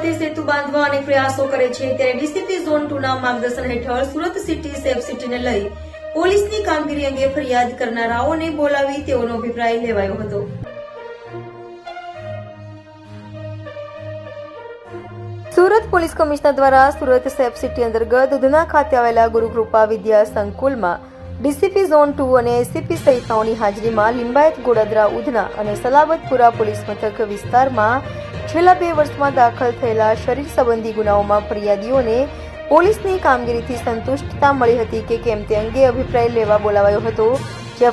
સાથે સેતુ બાંધવા અનેક પ્રયાસો કરે છે ત્યારે ડીસીપી ઝોન ટુ ના માર્ગદર્શન હેઠળ સુરત સિટી સેફ સિટીને લઈ પોલીસની કામગીરી અંગે ફરિયાદ કરનારાઓને બોલાવી તેઓનો અભિપ્રાય લેવાયો હતો સુરત પોલીસ કમિશનર દ્વારા સુરત સેફ સિટી અંતર્ગત દુધના ખાતે આવેલા ગુરુકૃપા વિદ્યા સંકુલમાં ડીસીપી ઝોન ટુ અને એસીપી સહિતનાઓની હાજરીમાં લિંબાયત ગોડાદરા ઉધના અને સલાબતપુરા પોલીસ મથક વિસ્તારમાં फिलपिवर्स में दाखिल થયેલા શરીરसंबंधी गुनाहोंમાં ફરિયાदियोंને પોલીસની કામગીરીથી સંતોષતા મળી હતી કે કેમ તે અંગે અભિપ્રાય લેવા બોલાવયો હતો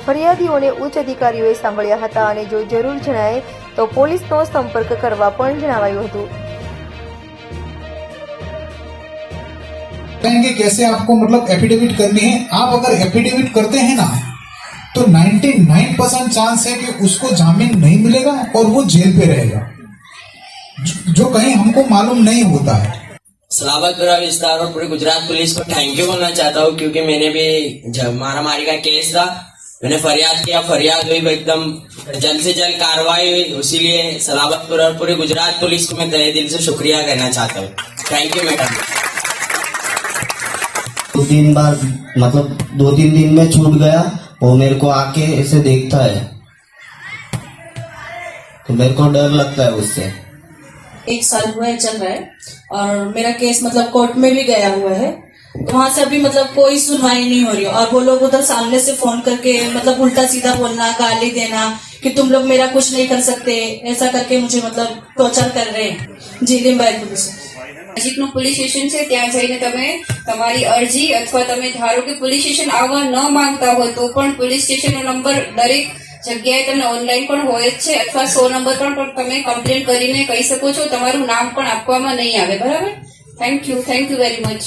ફરિયાદીઓએ ઉચ્ચ અધિકારીઓય સાંભળ્યા હતા અને જે જરૂર જણાએ તો પોલીસનો સંપર્ક કરવા પણ જણાવાયો હતો કે کیسے આપકો મતલબ એફિડેવિટ करनी है आप अगर એફિડેવિટ کرتے ہیں نا તો 99% चांस है कि उसको जमानत नहीं मिलेगा और वो जेल पे रहेगा जो कहीं हमको मालूम नहीं होता है सलाबतपुरा विस्तार और पूरे गुजरात पुलिस को थैंक यू बोलना चाहता हूँ क्योंकि मैंने भी जब मारामारी का केस था मैंने फरियाद किया फरियाद हुई एकदम जल्द से जल्द कार्रवाई हुई उसी लिए सलाबतपुर और पूरे गुजरात पुलिस को मैं तय दिल से शुक्रिया कहना चाहता हूँ थैंक यू मैडम दो तीन बार मतलब दो तीन दिन में छूट गया वो मेरे को आके ऐसे देखता है तो मेरे को डर लगता है उससे एक साल हुआ है चल रहा है और मेरा केस मतलब कोर्ट में भी गया हुआ है तो वहां से अभी मतलब कोई सुनवाई नहीं हो रही और वो लोग उधर सामने से फोन करके मतलब उल्टा सीधा बोलना गाली देना कि तुम लोग मेरा कुछ नहीं कर सकते ऐसा करके मुझे मतलब टॉर्चर कर रहे हैं जी પોલીસ નજીકનું પોલીસ સ્ટેશન છે ત્યાં જઈને તમે તમારી અરજી અથવા તમે ધારો કે પોલીસ સ્ટેશન આવવા ન માંગતા હોય તો પણ પોલીસ સ્ટેશનનો નંબર દરેક જગ્યાએ તમને ઓનલાઈન પણ હોય જ છે અથવા સો નંબર પણ તમે કમ્પ્લેન કરીને કહી શકો છો તમારું નામ પણ આપવામાં નહીં આવે બરાબર thank you thank you very much